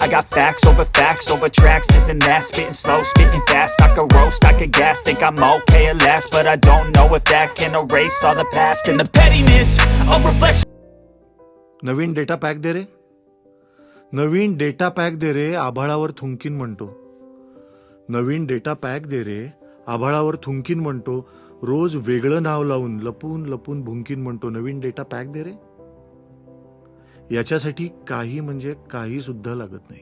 I got facts over facts over tracks, this and that Spitting slow, spitting fast, I could roast, I could gas Think I'm okay at last, but I don't know if that can erase all the past And the pettiness of reflection नवीन data pack दे रे नवीन data pack दे रे आभाळावर थुंकीन म्हणतो नवीन डेटा पॅक दे रे आभाळावर थुंकीन म्हणतो रोज वेगळं नाव लावून लपून लपून भुंकीन म्हणतो नवीन डेटा पॅक दे रे याच्यासाठी काही म्हणजे काही सुद्धा लागत नाही.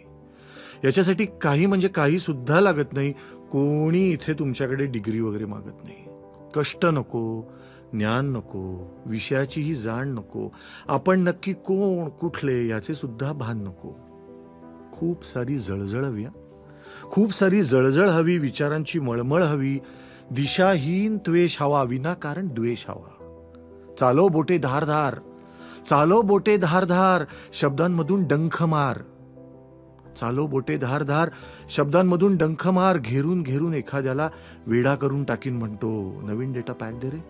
याच्यासाठी काही म्हणजे काही सुद्धा लागत नाही. कोणी इथे तुमच्याकडे डिग्री वगैरे मागत नाही. कष्ट नको ज्ञान नको विषयाचीही जाण नको. आपण नक्की कोण कुठले याचे सुद्धा भान नको. खूप सारी जळजळ हवी खूप सारी जळजळ हवी विचारांची मळमळ हवी. दिशाहीन त्वेष हवा विनाकारण द्वेष हवा. चालो बोटे धारधार चालो बोटे धारधार शब्दांमधून डंख मार. चालो बोटे धारधार शब्दांमधून डंख मार घेरून घेरून एखाद्याला वेडा करून टाकीन म्हणतो. नवीन डेटा पॅक दे रे.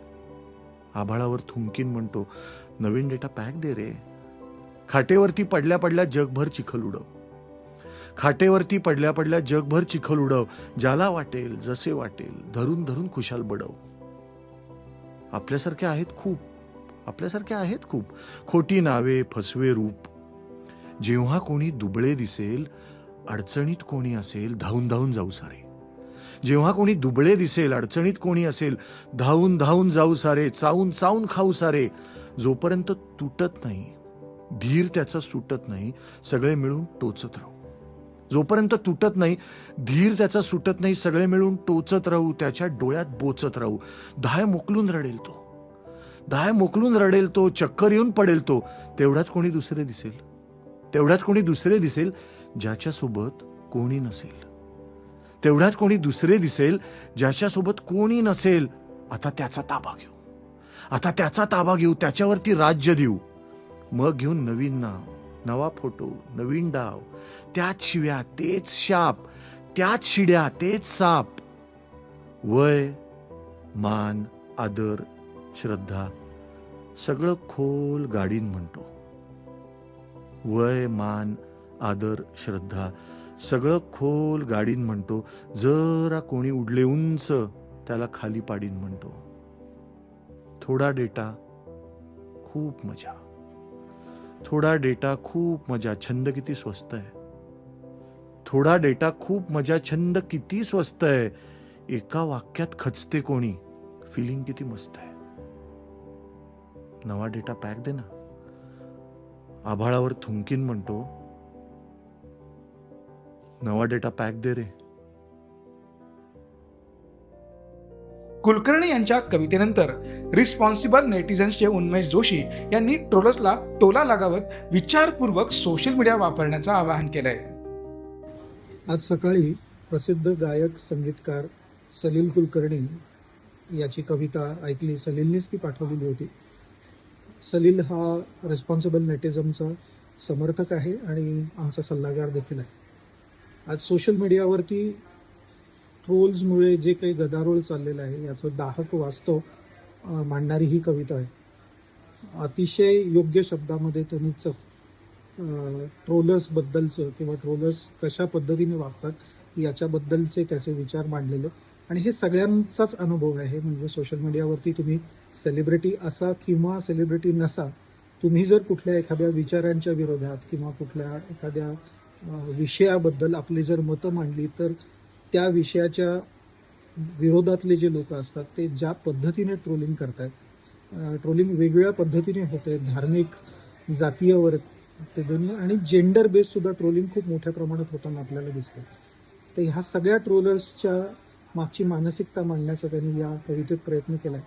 आभाळावर थुंकीन म्हणतो. नवीन डेटा पॅक दे रे. खाटेवरती पडल्या पडल्या जगभर चिखल उडव. खाटेवरती पडल्या पडल्या जगभर चिखल उडव. ज्याला वाटेल जसे वाटेल धरून धरून खुशाल बडव. आपल्यासारखे आहेत खूप. आपल्यासारखे आहेत खूप. खोटी नावे फसवे रूप. जेव्हा कोणी दुबळे दिसेल अडचणीत कोणी असेल धावून धावून जाऊ सारे. जेव्हा कोणी दुबळे दिसेल अडचणीत कोणी असेल धावून धावून जाऊ सारे चावून चावून खाऊ सारे जोपर्यंत तुटत नाही धीर त्याचा सुटत नाही सगळे मिळून टोचत राहू. जोपर्यंत तुटत नाही धीर त्याचा सुटत नाही सगळे मिळून टोचत राहू त्याच्या डोळ्यात बोचत राहू. धाय मोकलून रडेल तो. दाय मोकलून रडेल तो चक्कर येऊन पडेल तो तेवढ्यात कोणी दुसरे दिसेल? तेवढ्यात कोणी दुसरे दिसेल ज्याच्यासोबत कोणी नसेल? तेवढ्यात कोणी दुसरे दिसेल ज्याच्यासोबत कोणी नसेल? आता त्याचा ताबा घेऊ. आता त्याचा ताबा घेऊ त्याच्यावरती राज्य देऊ. मग घेऊन नवीन नाव नवा फोटो नवीन डाव. त्याच शिव्या तेच शाप त्याच शिड्या तेच साप. वय मान आदर श्रद्धा सगळं खोल गाडीन म्हणतो. वय मान आदर श्रद्धा सगळं खोल गाडीन म्हणतो. जरा कोणी उडले उंच त्याला खाली पाडीन म्हणतो. थोडा डेटा खूप मजा. थोडा डेटा खूप मजा. छंद किती स्वस्त आहे. थोडा डेटा खूप मजा. छंद किती स्वस्त आहे. एका वाक्यात खचते कोणी. फिलिंग किती मस्त आहे. नवा डेटा पॅक दे ना. आभाळावर थुंकीन म्हणतो. नवा डेटा पॅक दे रे. कुलकर्णी यांच्या कवितेनंतर रिस्पॉन्सिबल नेटिझन्सचे उन्मेष जोशी यांनी ट्रोलर्सला टोला लगावत विचारपूर्वक सोशल मीडिया वापरण्याचं आवाहन केलंय. आज सकाळी प्रसिद्ध गायक संगीतकार सलील कुलकर्णी याची कविता ऐकली. सलीलनीच ती पाठवलेली होती. सलील हा रिस्पॉन्सिबल नेटिझमचा समर्थक आहे आणि आमचा सल्लागार देखील आहे. आज सोशल मीडियावरती ट्रोल्समुळे जे काही गदारोळ चाललेलं आहे याचं दाहक वास्तव मांडणारी ही कविता आहे. अतिशय योग्य शब्दामध्ये त्यांनी च ट्रोलर्सबद्दलचं किंवा ट्रोलर्स कशा पद्धतीने वागतात याच्याबद्दलचे त्याचे विचार मांडलेले. आणि हे सगळ्यांचाच अनुभव आहे. म्हणजे सोशल मीडियावरती तुम्ही सेलिब्रिटी असा किंवा सेलिब्रिटी नसा तुम्ही जर कुठल्या एखाद्या विचारांच्या विरोधात किंवा कुठल्या एखाद्या विषयाबद्दल आपली जर मतं मांडली तर त्या विषयाच्या विरोधातले जे लोक असतात ते ज्या पद्धतीने ट्रोलिंग करतात ट्रोलिंग वेगवेगळ्या पद्धतीने होते धार्मिक जातीयवर ते दोन्ही आणि जेंडर बेस्ड सुद्धा ट्रोलिंग खूप मोठ्या प्रमाणात होताना आपल्याला दिसतं तर ह्या सगळ्या ट्रोलर्सच्या मागची मानसिकता मांडण्याचा त्यांनी या कवितेत प्रयत्न केलाय.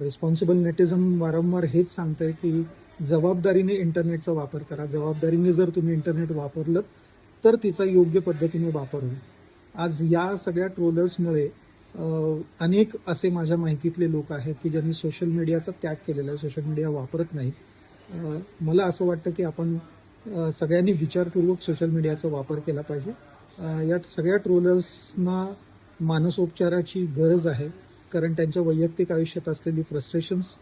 रिस्पॉन्सिबल नेटिझम वारंवार हेच सांगतंय की जबाबदारीने इंटरनेटचा वापर करा. जबाबदारीने जर तुम्ही इंटरनेट वापरलं तर तिचा योग्य पद्धतीने वापर होईल. आज या सगळ्या ट्रोलर्समुळे अनेक असे माझ्या माहितीतले लोक आहेत की ज्यांनी सोशल मीडियाचा त्याग केलेला आहे सोशल मीडिया वापरत नाही मला असं वाटतं की आपण सगळ्यांनी विचारपूर्वक सोशल मीडियाचा वापर केला पाहिजे. या सगळ्या ट्रोलर्सना मानसोपचाराची गरज आहे कारण त्यांच्या वैयक्तिक आयुष्यात असलेली फ्रस्ट्रेशन्स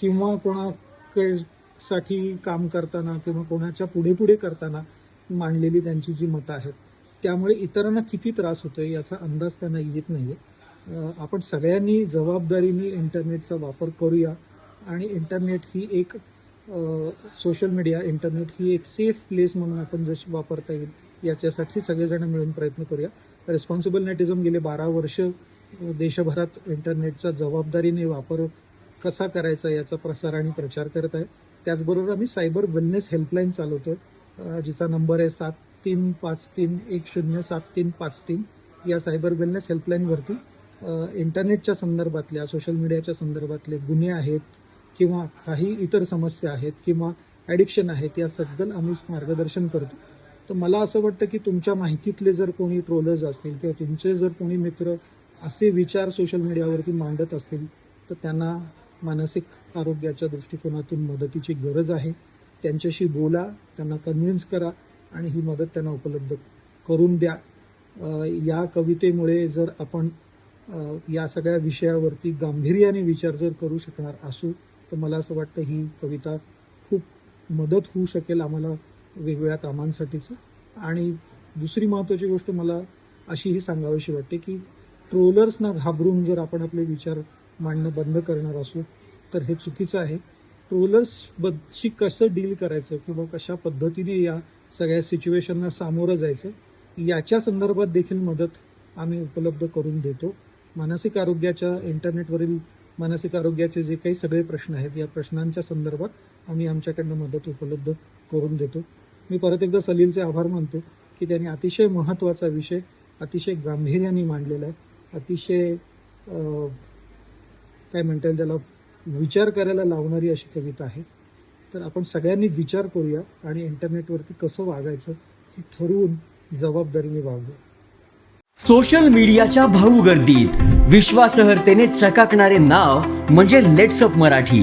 किंवा कोणासाठी काम करताना किंवा कोणाच्या पुढे पुढे करताना मांडलेली त्यांची जी मतं आहेत त्यामुळे इतरांना किती त्रास होतोय याचा अंदाज त्यांना येत नाहीये. आहे आपण सगळ्यांनी जबाबदारीने इंटरनेटचा वापर करूया आणि इंटरनेट ही एक सोशल मीडिया इंटरनेट ही एक सेफ प्लेस म्हणून आपण जशी वापरता येईल याच्यासाठी सगळेजण मिळून प्रयत्न करूया. रिस्पॉन्सिबल नेटिझम गेले बारा वर्ष देशभरात इंटरनेटचा जबाबदारीने वापर कसा करायचा याचा प्रसार आणि प्रचार करत आहे त्याचबरोबर आम्ही सायबर वेलनेस हेल्पलाईन चालवतो जिचा नंबर आहे सात तीन पाच तीन एक शून्य सात तीन पाच तीन. या सायबर वेलनेस हेल्पलाईनवरती इंटरनेटच्या संदर्भातल्या सोशल मीडियाच्या संदर्भातले गुन्हे आहेत किंवा काही इतर समस्या आहेत किंवा ॲडिक्शन आहेत या सगळं आम्ही मार्गदर्शन करतो. तर मला असं वाटतं की तुमच्या माहितीतले जर कोणी ट्रोलर्स असतील किंवा तुमचे जर कोणी मित्र असे विचार सोशल मीडियावरती मांडत असतील तर त्यांना मानसिक आरोग्याच्या दृष्टिकोनातून मदतीची गरज आहे. त्यांच्याशी बोला त्यांना कन्व्हिन्स करा आणि ही मदत त्यांना उपलब्ध करून द्या. या कवितेमुळे जर आपण या सगळ्या विषयावरती गांभीर्याने विचार जर करू शकणार असू तर मला असं वाटतं ही कविता खूप मदत होऊ शकेल. आम्हाला वेगवेगळ्या कामांसाठीचं. आणि दुसरी महत्त्वाची गोष्ट मला अशीही सांगावीशी वाटते की ट्रोलर्सना घाबरून जर आपण आपले विचार मांडणं बंद करणार असू तर हे चुकीचं आहे. ट्रोलर्स कसं डील करायचं किंवा कशा पद्धतीने या सगळ्या सिच्युएशनना सामोरं जायचं याच्या संदर्भात देखील मदत आम्ही उपलब्ध करून देतो. मानसिक आरोग्याच्या इंटरनेटवरील मानसिक आरोग्याचे जे काही सगळे प्रश्न आहेत या प्रश्नांच्या संदर्भात आम्ही आमच्याकडनं मदत उपलब्ध करून देतो. मी परत एकदा सलीलचे आभार मानतो की त्यांनी अतिशय महत्त्वाचा विषय अतिशय गांभीर्याने मांडलेला आहे. अतिशय काय म्हणता येईल त्याला विचार करायला लावणारी अशी कविता आहे. तर आपण सगळ्यांनी विचार करूया आणि इंटरनेटवरती कसं वागायचं हे ठरवून जबाबदारीने वागूया. सोशल मीडियाच्या भाऊ गर्दीत विश्वासहर्तेने चकाकणारे नाव म्हणजे लेट्सअप मराठी.